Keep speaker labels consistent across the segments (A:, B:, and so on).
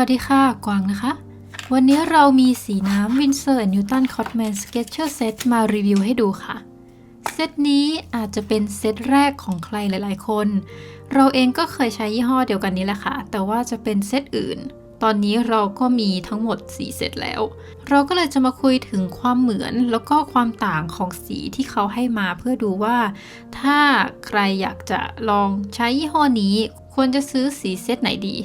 A: วัสดีค่ะ กวางนะคะ วันนี้เรามีสีน้ำ Winsor Newton Cotman Sketcher Set มารีวิวให้ดูค่ะ เซตนี้อาจจะเป็นเซตแรกของใครหลายๆคน เราเองก็เคยใช้ยี่ห้อเดียวกันนี้แหละค่ะ แต่ว่าจะเป็นเซตอื่น ตอนนี้เราก็มีทั้งหมด 4 เซตแล้ว เราก็เลยจะมาคุยถึงความเหมือนแล้วก็ความต่างของสีที่เขาให้มาเพื่อดูว่า ถ้าใครอยากจะลองใช้ยี่ห้อนี้ ควรจะซื้อสีเซตไหนดี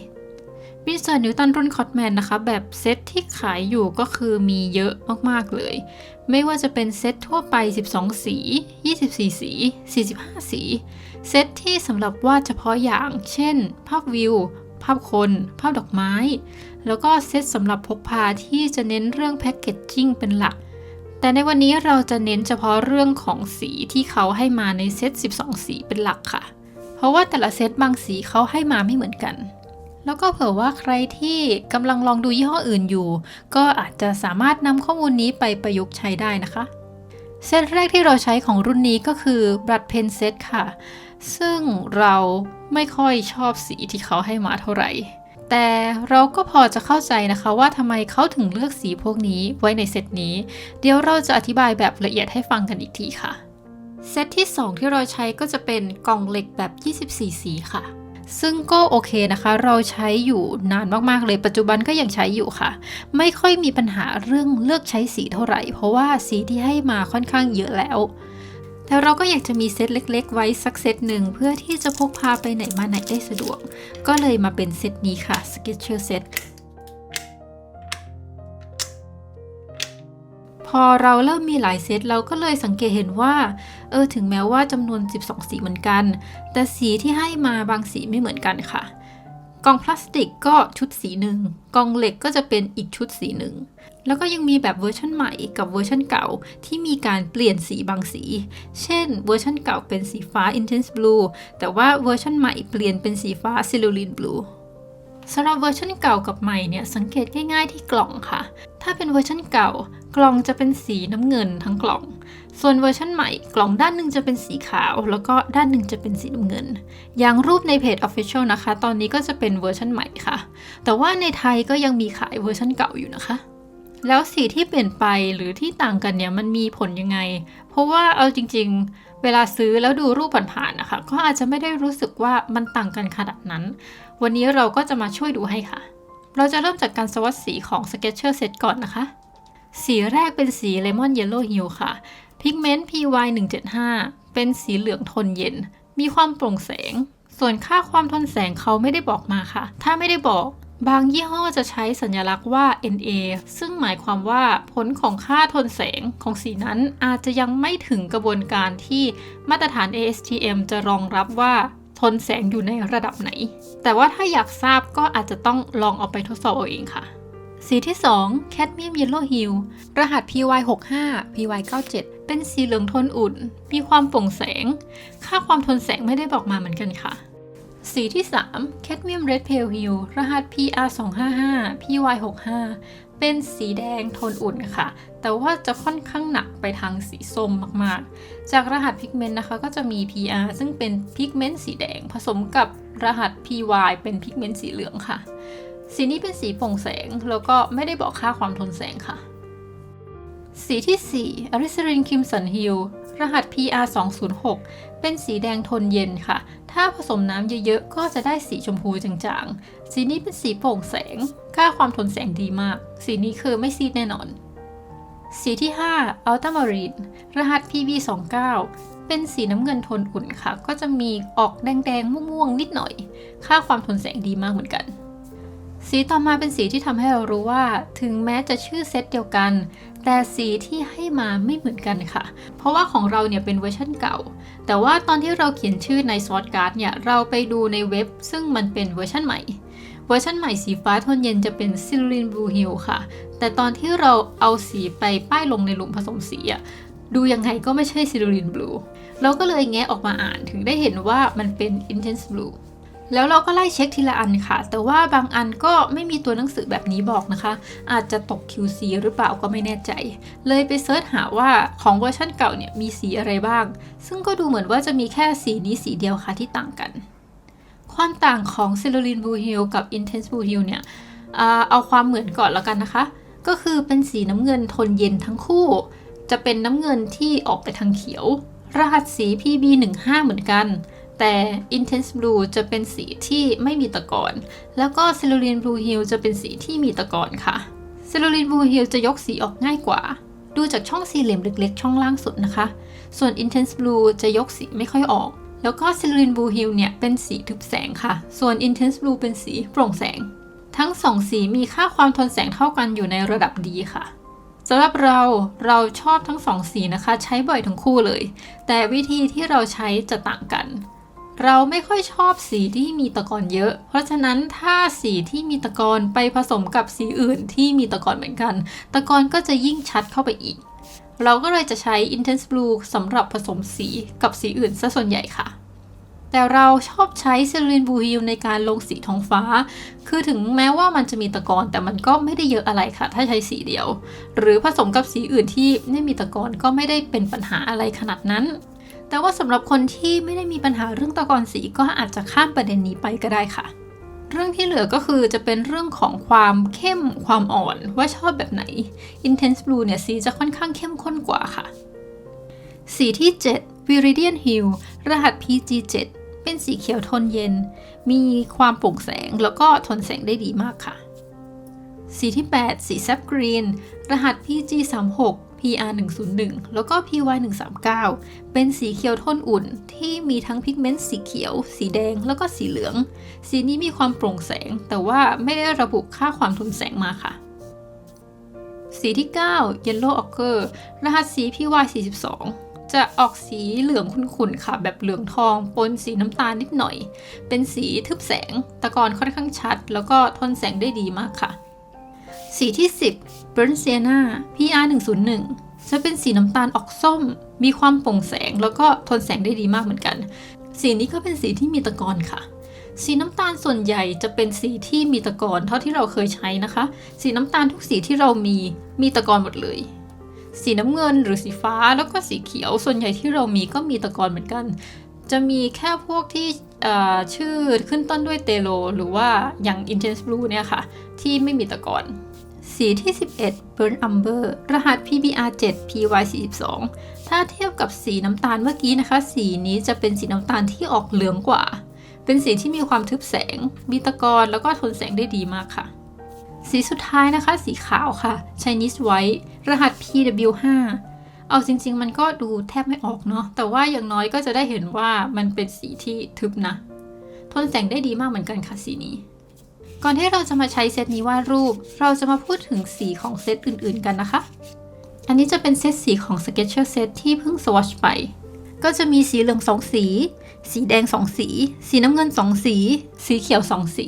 A: วินเซอร์นิวตันรุ่นคอตแมนนะคะ แบบเซตที่ขายอยู่ก็คือมีเยอะมากๆเลย ไม่ว่าจะเป็นเซตทั่วไป 12 สี 24 สี 45 สี เซตที่สำหรับวาดเฉพาะอย่าง เช่น ภาพวิว ภาพคน ภาพดอกไม้ แล้วก็เซตสำหรับพกพาที่จะเน้นเรื่องแพคเกจจิ้งเป็นหลัก แต่ในวันนี้เราจะเน้นเฉพาะเรื่องของสีที่เขาให้มาในเซต 12 สีเป็นหลักค่ะ เพราะว่าแต่ละเซตบางสีเขาให้มาไม่เหมือนกัน แล้วก็เผื่อว่าใครที่กำลังลองดูยี่ห้ออื่นอยู่ ก็อาจจะสามารถนำข้อมูลนี้ไปประยุกต์ใช้ได้นะคะ เซตแรกที่เราใช้ของรุ่นนี้ก็คือ Blood Pen Set ค่ะ ซึ่งเราไม่ค่อยชอบสีที่เขาให้มาเท่าไหร่แต่เราก็พอจะเข้าใจนะคะว่าทำไมเขาถึงเลือกสีพวกนี้ไว้ในเซตนี้ เดี๋ยวเราจะอธิบายแบบละเอียดให้ฟังกันอีกทีค่ะ เซตที่ 2 ที่เราใช้ก็จะเป็นกล่องเหล็กแบบ 24 สีค่ะ ซึ่งก็โอเคนะคะ เราใช้อยู่นานมากๆเลย ปัจจุบันก็ยังใช้อยู่ค่ะ ไม่ค่อยมีปัญหาเรื่องเลือกใช้สีเท่าไหร่ เพราะว่าสีที่ให้มาค่อนข้างเยอะแล้ว แต่เราก็อยากจะมีเซตเล็ก ๆ ไว้สักเซตหนึ่งเพื่อที่จะพกพาไปไหนมาไหนได้สะดวก ก็เลยมาเป็นเซตนี้ค่ะ Sketcher Set พอเราเริ่มมีหลายเซตเราก็เลยสังเกตเห็นว่า เออถึงแม้ว่าจำนวน 12 สีเหมือนกัน แต่สีที่ให้มาบางสีไม่เหมือนกันค่ะ กล่องพลาสติกก็ชุดสีหนึ่งกล่องเหล็กก็จะเป็นอีกชุดสีหนึ่งแล้วก็ยังมีแบบเวอร์ชันใหม่กับเวอร์ชันเก่าที่มีการเปลี่ยนสีบางสี เช่นเวอร์ชันเก่าเป็นสีฟ้า Intense Blue แต่ว่าเวอร์ชันใหม่เปลี่ยนเป็นสีฟ้า Cerulean Blue สำหรับเวอร์ชันเก่ากับใหม่เนี่ยสังเกตง่ายๆที่กล่องค่ะ ถ้าเป็นเวอร์ชันเก่า กล่องจะเป็นสีน้ำเงินทั้งกล่อง ส่วนเวอร์ชันใหม่กล่องด้านหนึ่งจะเป็นสีขาว แล้วก็ด้านหนึ่งจะเป็นสีน้ำเงิน อย่างรูปในเพจ Official นะคะ ตอนนี้ก็จะเป็นเวอร์ชันใหม่ค่ะ แต่ว่าในไทยก็ยังมีขายเวอร์ชันเก่าอยู่นะคะ แล้วสีที่เปลี่ยนไปหรือที่ต่างกันเนี่ยมันมีผลยังไง เพราะว่าเอาจริงๆ เวลาซื้อแล้วดูรูปผ่านๆนะคะ ก็อาจจะไม่ได้รู้สึกว่ามันต่างกันขนาดนั้น วันนี้เราก็จะมาช่วยดูให้ค่ะ เราจะเริ่มจากการสวัสดสีของ Sketcher Set ก่อนนะคะ สีแรกเป็นสี Lemon Yellow Hue ค่ะ พิกเมนต์ PY 175เป็นสีเหลืองทนเย็น มีความโปร่งแสง ส่วนค่าความทนแสงเขาไม่ได้บอกมาค่ะ ถ้าไม่ได้บอกบางยี่ห้อจะใช้สัญลักษณ์ว่า NA ซึ่งหมายความว่าผลของค่าทนแสงของสีนั้นอาจจะยังไม่ถึงกระบวนการที่มาตรฐาน ASTM จะรองรับว่าทนแสงอยู่ในระดับไหน แต่ว่าถ้าอยากทราบก็อาจจะต้องลองเอาไปทดสอบเอาเองค่ะ สีที่ 2 Cadmium Yellow Hue รหัส PY65 PY97 เป็นสีเหลืองทนอุ่น มีความโปร่งแสง ค่าความทนแสงไม่ได้บอกมาเหมือนกันค่ะ สีที่ 3 Cadmium Red Pale Hue รหัส PR255 PY65 เป็นสีแดงโทนอุ่นค่ะ แต่ว่าจะค่อนข้างหนักไปทางสีส้มมากๆ จากรหัสพิกเมนต์นะคะก็จะมี PR ซึ่งเป็นพิกเมนต์สีแดง ผสมกับรหัส PY เป็นพิกเมนต์สีเหลืองค่ะ สีนี้เป็นสีโปร่งแสงแล้วก็ไม่ได้บอกค่าความทนแสงค่ะ สีที่4 Alizarin Crimson Hue รหัส PR206 เป็นสีแดงทนเย็นค่ะ ถ้าผสมน้ำเยอะๆ ก็จะได้สีชมพูจางๆ สีนี้เป็นสีโปร่งแสง ค่าความทนแสงดีมาก สีนี้คือไม่ซีดแน่นอน สีที่5 Ultramarine รหัส PV29 เป็นสีน้ำเงินทนอุ่นค่ะ ก็จะมีออกแดงๆ ม่วงๆ นิดหน่อย ค่าความทนแสงดีมากเหมือนกัน สีต่อมาเป็นสีที่ทำให้เรารู้ว่า ถึงแม้จะชื่อเซตเดียวกัน แต่สีที่ให้มาไม่เหมือนกันค่ะ เพราะว่าของเราเนี่ยเป็นเวอร์ชันเก่า แต่ว่าตอนที่เราเขียนชื่อในสวอตการ์ดเนี่ยเราไปดูในเว็บ ซึ่งมันเป็นเวอร์ชันใหม่ เวอร์ชันใหม่สีฟ้าโทนเย็นจะเป็น c i l l i n Blue Hue ค่ะ แต่ตอนที่เราเอาสีไปป้ายลงในหลุมผสมสีอะดูยังไงก็ไม่ใช่ c i l l i n Blue เราก็เลยแงะออกมาอ่านถึงได้เห็นว่ามันเป็น Intense Blue แล้วเราก็ไล่เช็คทีละอันค่ะ แต่ว่าบางอันก็ไม่มีตัวหนังสือแบบนี้บอกนะคะ อาจจะตก QC หรือเปล่าก็ไม่แน่ใจ เลยไปเซิร์ชหาว่าของเวอร์ชันเก่าเนี่ยมีสีอะไรบ้าง ซึ่งก็ดูเหมือนว่าจะมีแค่สีนี้สีเดียวค่ะที่ต่างกัน ความต่างของ c e l l u l i n Blue Hue กับ Intense Blue Hue เนี่ยเอาความเหมือนก่อนแล้วกันนะคะ ก็คือเป็นสีน้ำเงินทนเย็นทั้งคู่ จะเป็นน้ำเงินที่ออกไปทางเขียว รหัสสี PB15 เหมือนกัน แต่ Intense Blue จะเป็นสีที่ไม่มีตะกอน แล้วก็ Cerulean Blue Hill จะเป็นสีที่มีตะกอนค่ะ Cerulean Blue Hill จะยกสีออกง่ายกว่า ดูจากช่องสี่เหลี่ยมเล็กๆ ช่องล่างสุดนะคะ ส่วน Intense Blue จะยกสีไม่ค่อยออก แล้วก็ Cerulean Blue Hill เนี่ยเป็นสีทึบแสงค่ะ ส่วน Intense Blue เป็นสีโปร่งแสง ทั้งสองสีมีค่าความทนแสงเท่ากันอยู่ในระดับดีค่ะสำหรับเราเราชอบทั้งสองสีนะคะ ใช้บ่อยทั้งคู่เลย แต่วิธีที่เราใช้จะต่างกัน เราไม่ค่อยชอบสีที่มีตะกอนเยอะ เพราะฉะนั้นถ้าสีที่มีตะกอนไปผสมกับสีอื่นที่มีตะกอนเหมือนกัน ตะกอนก็จะยิ่งชัดเข้าไปอีก เราก็เลยจะใช้ Intense Blue สำหรับผสมสีกับสีอื่นซะส่วนใหญ่ค่ะ แต่เราชอบใช้ Cerulean Blue ในการลงสีท้องฟ้า คือถึงแม้ว่ามันจะมีตะกอนแต่มันก็ไม่ได้เยอะอะไรค่ะ ถ้าใช้สีเดียว หรือผสมกับสีอื่นที่ไม่มีตะกอนก็ไม่ได้เป็นปัญหาอะไรขนาดนั้น แต่ว่าสำหรับคนที่ไม่ได้มีปัญหาเรื่องตะกอนสีก็อาจจะข้ามประเด็นนี้ไปก็ได้ค่ะ เรื่องที่เหลือก็คือจะเป็นเรื่องของความเข้มความอ่อนว่าชอบแบบไหน Intense Blue เนี่ยสีจะค่อนข้างเข้มข้นกว่าค่ะ สีที่ 7 Viridian Hill รหัส PG7 เป็นสีเขียวโทนเย็น มีความโปร่งแสงแล้วก็ทนแสงได้ดีมากค่ะ สีที่ 8 สี Sap Green รหัส PG36 PR101 แล้วก็ PY139 เป็นสีเขียวโทนอุ่นที่มีทั้งพิกเมนต์สีเขียว สีแดงแล้วก็สีเหลือง สีนี้มีความโปร่งแสง แต่ว่าไม่ได้ระบุค่าความทนแสงมาค่ะ สีที่ 9 Yellow Ochre รหัสสี PY42 จะออกสีเหลืองขุ่นๆค่ะ แบบเหลืองทองปนสีน้ำตาลนิดหน่อย เป็นสีทึบแสง ตะกอนค่อนข้างชัด แล้วก็ทนแสงได้ดีมากค่ะ สีที่ 10 Burnt Sienna PR 101 จะเป็นสีน้ำตาลออกส้ม มีความโปร่งแสงแล้วก็ทนแสงได้ดีมากเหมือนกัน สีนี้ก็เป็นสีที่มีตะกอนค่ะ สีน้ำตาลส่วนใหญ่จะเป็นสีที่มีตะกอนเท่าที่เราเคยใช้นะคะ สีน้ำตาลทุกสีที่เรามีมีตะกอนหมดเลยสีน้ำเงินหรือสีฟ้าแล้วก็สีเขียวส่วนใหญ่ที่เรามีก็มีตะกอนเหมือนกัน จะมีแค่พวกที่ชื่อขึ้นต้นด้วยเตโล หรือว่าอย่าง Intense Blue เนี่ยค่ะ ที่ไม่มีตะกอน สีที่ 11 Burn Umber รหัส PBR 7 PY 42 ถ้าเทียบกับสีน้ำตาลเมื่อกี้นะคะ สีนี้จะเป็นสีน้ำตาลที่ออกเหลืองกว่า เป็นสีที่มีความทึบแสง มีตะกอนแล้วก็ทนแสงได้ดีมากค่ะ สีสุดท้ายนะคะ สีขาวค่ะ Chinese White รหัส PW5 เอาจริง ๆ มันก็ดูแทบไม่ออกเนาะ แต่ว่าอย่างน้อยก็จะได้เห็นว่ามันเป็นสีที่ทึบนะ ทนแสงได้ดีมากเหมือนกันค่ะสีนี้ ก่อนที่เราจะมาใช้เซตนี้วาดรูป เราจะมาพูดถึงสีของเซตอื่นๆกันนะคะ อันนี้จะเป็นเซตสีของ Sketcher Set ที่เพิ่งสวอชไป ก็จะมีสีเหลืองสองสี สีแดงสองสี สีน้ำเงินสองสี สีเขียวสองสี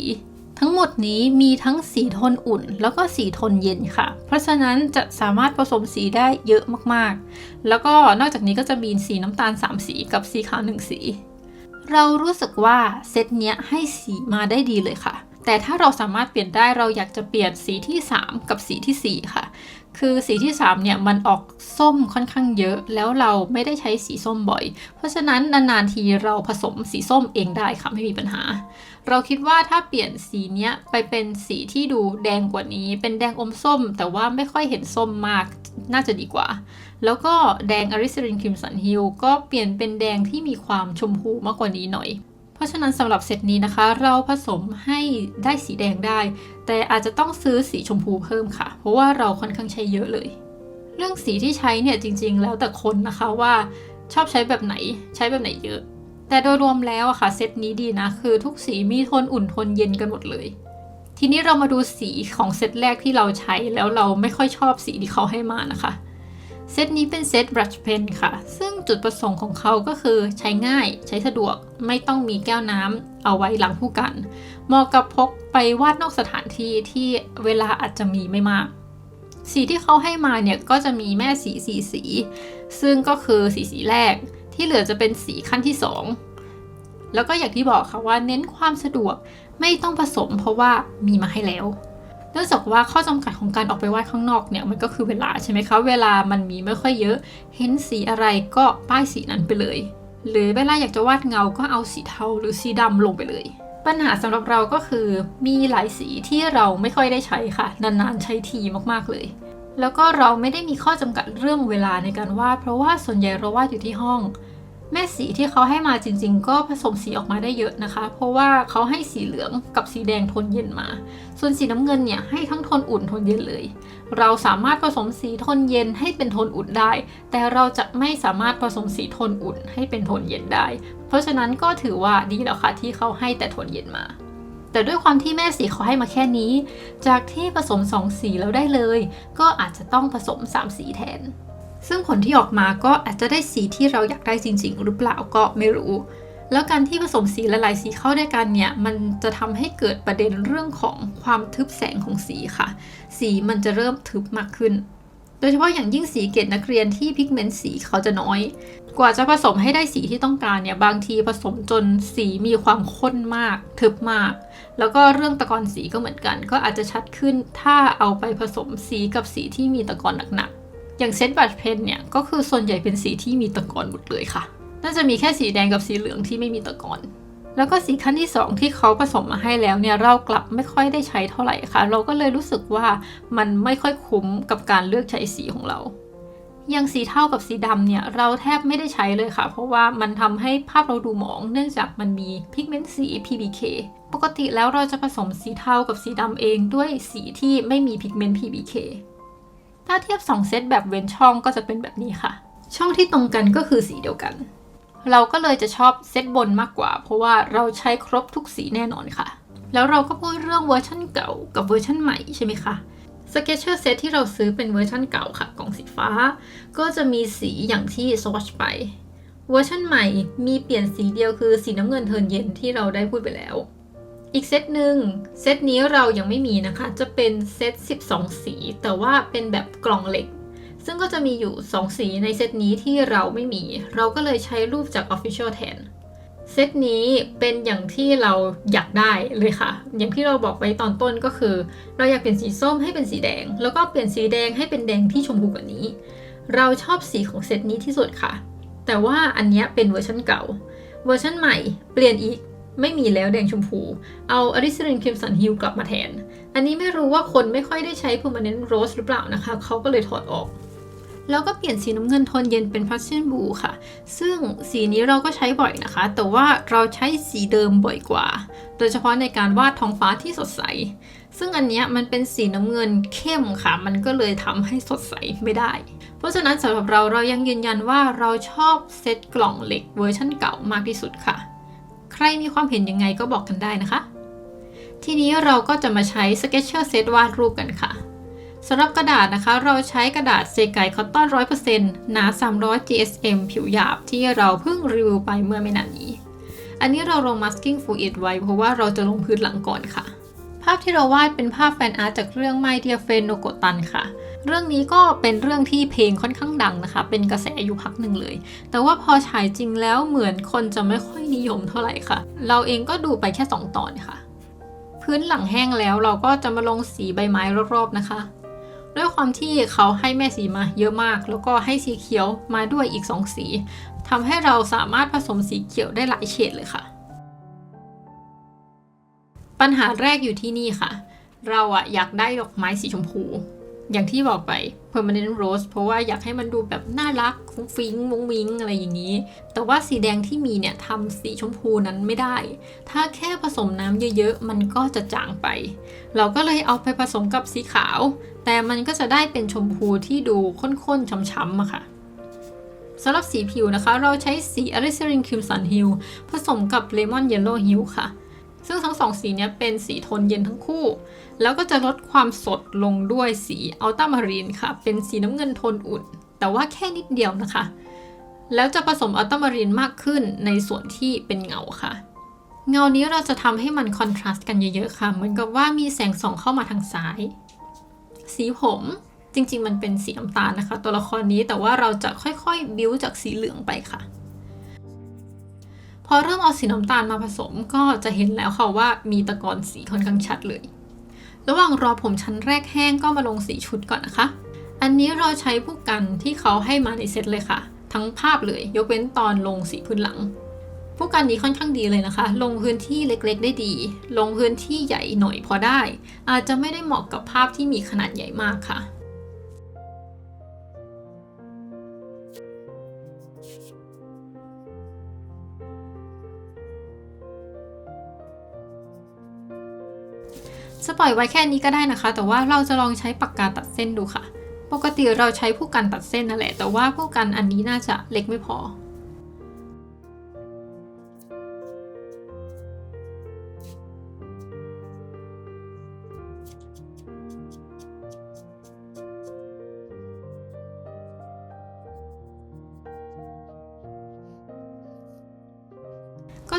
A: ทั้งหมดนี้มีทั้งสีโทนอุ่น แล้วก็สีโทนเย็นค่ะ เพราะฉะนั้นจะสามารถผสมสีได้เยอะมากๆ แล้วก็นอกจากนี้ก็จะมีสีน้ำตาล 3 สีกับสีขาว1สี เรารู้สึกว่าเซตเนี้ยให้สีมาได้ดีเลยค่ะ แต่ถ้าเราสามารถเปลี่ยนได้เราอยากจะเปลี่ยนสีที่ 3 กับสีทีสี่ 4 ค่ะ คือสีที่ 3 เนี่ยมันออกส้มค่อนข้างเยอะ แล้วเราไม่ได้ใช้สีส้มบ่อย เพราะฉะนั้นนานๆทีเราผสมสีส้มเองได้ค่ะไม่มีปัญหา เราคิดว่าถ้าเปลี่ยนสีเนี้ยไปเป็นสีที่ดูแดงกว่านี้ เป็นแดงอมส้ม แต่ว่าไม่ค่อยเห็นส้มมากน่าจะดีกว่า แล้วก็แดงอริสรินคิมสันฮิลก็เปลี่ยนเป็นแดงที่มีความชมพูมากกว่านี้หน่อย ราะฉะนั้นสำหรับเซตนี้นะคะ เราผสมให้ได้สีแดงได้ แต่อาจจะต้องซื้อสีชมพูเพิ่มค่ะ เพราะว่าเราค่อนข้างใช้เยอะเลย เรื่องสีที่ใช้เนี่ยจริง ๆ แล้วแต่คนนะคะว่าชอบใช้แบบไหนใช้แบบไหนเยอะ แต่โดยรวมแล้วอะค่ะเซตนี้ดีนะ คือทุกสีมีโทนอุ่นโทนเย็นกันหมดเลย ทีนี้เรามาดูสีของเซตแรกที่เราใช้แล้วเราไม่ค่อยชอบสีที่เขาให้มานะคะ เซตนี้เป็นเซต brush pen ค่ะ ซึ่งจุดประสงค์ของเขาก็คือใช้ง่ายใช้สะดวกไม่ต้องมีแก้วน้ำเอาไว้หลังผู้กันเหมาะกับพกไปวาดนอกสถานที่ที่เวลาอาจจะมีไม่มาก สีที่เขาให้มาเนี่ยก็จะมีแม่สีสีสี ซึ่งก็คือสีสีแรก ที่เหลือจะเป็นสีขั้นที่ 2 แล้วก็อย่างที่บอกค่ะว่าเน้นความสะดวกไม่ต้องผสมเพราะว่ามีมาให้แล้ว เนื่องจากว่าข้อจำกัดของการออกไปวาดข้างนอกเนี่ยมันก็คือเวลาใช่ไหมคะ เวลามันมีไม่ค่อยเยอะ เห็นสีอะไรก็ป้ายสีนั้นไปเลย หรือเวลาอยากจะวาดเงาก็เอาสีเทาหรือสีดำลงไปเลย ปัญหาสำหรับเราก็คือมีหลายสีที่เราไม่ค่อยได้ใช้ค่ะ นานๆใช้ทีมากๆเลย แล้วก็เราไม่ได้มีข้อจำกัดเรื่องเวลาในการวาด เพราะว่าส่วนใหญ่เราวาดอยู่ที่ห้อง แม่สีที่เขาให้มาจริง ๆ ก็ผสมสีออกมาได้เยอะนะคะ เพราะว่าเขาให้สีเหลืองกับสีแดงโทนเย็นมา ส่วนสีน้ำเงินเนี่ยให้ทั้งโทนอุ่นโทนเย็นเลย เราสามารถผสมสีโทนเย็นให้เป็นโทนอุ่นได้ แต่เราจะไม่สามารถผสมสีโทนอุ่นให้เป็นโทนเย็นได้ เพราะฉะนั้นก็ถือว่าดีแล้วค่ะที่เขาให้แต่โทนเย็นมาแต่ด้วยความที่แม่สีเขาให้มาแค่นี้ จากที่ผสมสองสีแล้วได้เลย ก็อาจจะต้องผสมสามสีแทน ซึ่งผลที่ออกมาก็อาจจะได้สีที่เราอยากได้จริง ๆ หรือเปล่าก็ไม่รู้ แล้วการที่ผสมสีหลายๆสีเข้าด้วยกันเนี่ย มันจะทำให้เกิดประเด็นเรื่องของความทึบแสงของสีค่ะ สีมันจะเริ่มทึบมากขึ้น โดยเฉพาะอย่างยิ่งสีเกตนักเรียนที่พิกเมนต์สีเขาจะน้อย กว่าจะผสมให้ได้สีที่ต้องการเนี่ย บางทีผสมจนสีมีความข้นมาก ทึบมาก แล้วก็เรื่องตะกอนสีก็เหมือนกัน ก็อาจจะชัดขึ้นถ้าเอาไปผสมสีกับสีที่มีตะกอนหนักๆ อย่างเซตบัตเพนเนี่ยก็คือส่วนใหญ่เป็นสีที่มีตะกอนหมดเลยค่ะ น่าจะมีแค่สีแดงกับสีเหลืองที่ไม่มีตะกอน แล้วก็สีขั้นที่ 2 ที่เขาผสมมาให้แล้วเนี่ยเรากลับไม่ค่อยได้ใช้เท่าไหร่ค่ะ เราก็เลยรู้สึกว่ามันไม่ค่อยคุ้มกับการเลือกใช้สีของเราอย่างสีเทากับสีดำเนี่ยเราแทบไม่ได้ใช้เลยค่ะ เพราะว่ามันทำให้ภาพเราดูหมอง เนื่องจากมันมีพิกเมนต์สี PBK ปกติแล้วเราจะผสมสีเทากับสีดำเองด้วยสีที่ไม่มีพิกเมนต์ PBK ถ้าเทียบ 2 เซตแบบเว้นช่องก็จะเป็นแบบนี้ค่ะ ช่องที่ตรงกันก็คือสีเดียวกัน เราก็เลยจะชอบเซตบนมากกว่า เพราะว่าเราใช้ครบทุกสีแน่นอนค่ะ แล้วเราก็พูดเรื่องเวอร์ชันเก่ากับเวอร์ชันใหม่ใช่ไหมคะ Sketcher Set ที่เราซื้อเป็นเวอร์ชันเก่าค่ะกล่องสีฟ้า ก็จะมีสีอย่างที่สวอชไป เวอร์ชันใหม่มีเปลี่ยนสีเดียวคือสีน้ำเงินเทินเย็นที่เราได้พูดไปแล้ว อีกเซตหนึ่งเซตนี้เรายังไม่มีนะคะ จะเป็นเซต 12 สี แต่ว่าเป็นแบบกล่องเหล็ก ซึ่งก็จะมีอยู่ 2 สีในเซตนี้ที่เราไม่มี เราก็เลยใช้รูปจาก Official แทน เซตนี้เป็นอย่างที่เราอยากได้เลยค่ะ อย่างที่เราบอกไว้ตอนต้นก็คือ เราอยากเปลี่ยนสีส้มให้เป็นสีแดง แล้วก็เปลี่ยนสีแดงให้เป็นแดงที่ชมพูกว่านี้ เราชอบสีของเซตนี้ที่สุดค่ะ แต่ว่าอันนี้เป็นเวอร์ชันเก่า เวอร์ชันใหม่เปลี่ยนอีก ไม่มีแล้วแดงชมพู เอาอริสรินครีมสันฮิลกลับมาแทน อันนี้ไม่รู้ว่าคนไม่ค่อยได้ใช้ permanent rose หรือเปล่านะคะ เขาก็เลยถอดออก แล้วก็เปลี่ยนสีน้ำเงินโทนเย็นเป็น Prussian Blue ค่ะ ซึ่งสีนี้เราก็ใช้บ่อยนะคะ แต่ว่าเราใช้สีเดิมบ่อยกว่า โดยเฉพาะในการวาดท้องฟ้าที่สดใส ซึ่งอันนี้มันเป็นสีน้ำเงินเข้มค่ะ มันก็เลยทำให้สดใสไม่ได้ เพราะฉะนั้นสำหรับเราเรายังยืนยันว่าเราชอบเซตกล่องเหล็กเวอร์ชันเก่ามากที่สุดค่ะ ใครมีความเห็นยังไงก็บอกกันได้นะคะ ทีนี้เราก็จะมาใช้ Sketcher Set วาดรูปกันค่ะสำหรับกระดาษนะคะ เราใช้กระดาษเซไกคอตตอน 100%หนา 300 GSM ผิวหยาบที่เราเพิ่งรีวิวไปเมื่อไม่นานนี้ อันนี้เราลง masking fluid ไว้เพราะว่าเราจะลงพื้นหลังก่อนค่ะ ภาพที่เราวาดเป็นภาพแฟนอาร์ตจากเรื่อง My Dear Friend No Gotan ค่ะ เรื่องนี้ก็เป็นเรื่องที่เพลงค่อนข้างดังนะคะ เป็นกระแสอยู่พักหนึ่งเลย แต่ว่าพอฉายจริงแล้วเหมือนคนจะไม่ค่อยนิยมเท่าไหร่ค่ะ เราเองก็ดูไปแค่ 2 ตอนค่ะ พื้นหลังแห้งแล้วเราก็จะมาลงสีใบไม้รอบๆนะคะ ด้วยความที่เขาให้แม่สีมาเยอะมาก แล้วก็ให้สีเขียวมาด้วยอีก 2 สีทำให้เราสามารถผสมสีเขียวได้หลายเฉดเลยค่ะ ปัญหาแรกอยู่ที่นี่ค่ะ เราอะอยากได้ดอกไม้สีชมพู อย่างที่บอกไป permanent rose เพราะว่าอยากให้มันดูแบบน่ารักฟุ้งฟิ้งมุ้งมิ้งอะไรอย่างนี้ แต่ว่าสีแดงที่มีเนี่ยทำสีชมพูนั้นไม่ได้ ถ้าแค่ผสมน้ำเยอะๆ มันก็จะจางไป เราก็เลยเอาไปผสมกับสีขาว แต่มันก็จะได้เป็นชมพูที่ดูข้นๆช้ำๆอะค่ะสำหรับสีผิวนะคะ เราใช้สี Alizarin Crimson Hue ผสมกับ Lemon Yellow Hue ค่ะ ซึ่งทั้งสองสีเนี้ยเป็นสีโทนเย็นทั้งคู่ แล้วก็จะลดความสดลงด้วยสีอัลต a มารีนค่ะ เป็นสีน้ำเงินโทนอุ่น แต่ว่าแค่นิดเดียวนะคะ แล้วจะผสมอัลต a มารีนมากขึ้นในส่วนที่เป็นเงาค่ะ เงานี้เราจะทำให้มันคอนทราสต์กันเยอะๆค่ะ เหมือนกับว่ามีแสงส่องเข้ามาทางซ้าย สีผมจริงๆ มันเป็นสีน้ำตาลนะคะ ตัวละครนี้แต่ว่าเราจะค่อยๆ บิ้วจากสีเหลืองไปค่ะ พอเริ่มเอาสีน้ำตาลมาผสมก็จะเห็นแล้วค่ะว่ามีตะกอนสีค่อนข้างชัดเลย ระหว่างรอผมชั้นแรกแห้งก็มาลงสีชุดก่อนนะคะ อันนี้เราใช้ผู้กันที่เขาให้มาในเซตเลยค่ะ ทั้งภาพเลย ยกเว้นตอนลงสีพื้นหลัง ผู้กันนี้ค่อนข้างดีเลยนะคะ ลงพื้นที่เล็กๆ ได้ดี ลงพื้นที่ใหญ่หน่อยพอได้ อาจจะไม่ได้เหมาะกับภาพที่มีขนาดใหญ่มากค่ะ จะปล่อยไว้แค่นี้ก็ได้นะคะ แต่ว่าเราจะลองใช้ปากกาตัดเส้นดูค่ะ ปกติเราใช้ผู้กันตัดเส้นนั่นแหละ แต่ว่าผู้กันอันนี้น่าจะเล็กไม่พอ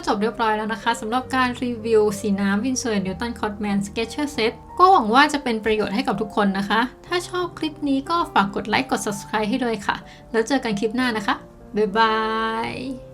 A: จบเรียบร้อยแล้วนะคะสำหรับการรีวิวสีน้ำวินเซอร์นิวตันคอตแมนสเก t เชอร์เซตก็หวังว่าจะเป็นประโยชน์ให้กับทุกคนนะคะ ถ้าชอบคลิปนี้ก็ฝากกดไลค์กด subscribe ให้ด้วยค่ะ แล้วเจอกันคลิปหน้านะคะ บ๊ายบาย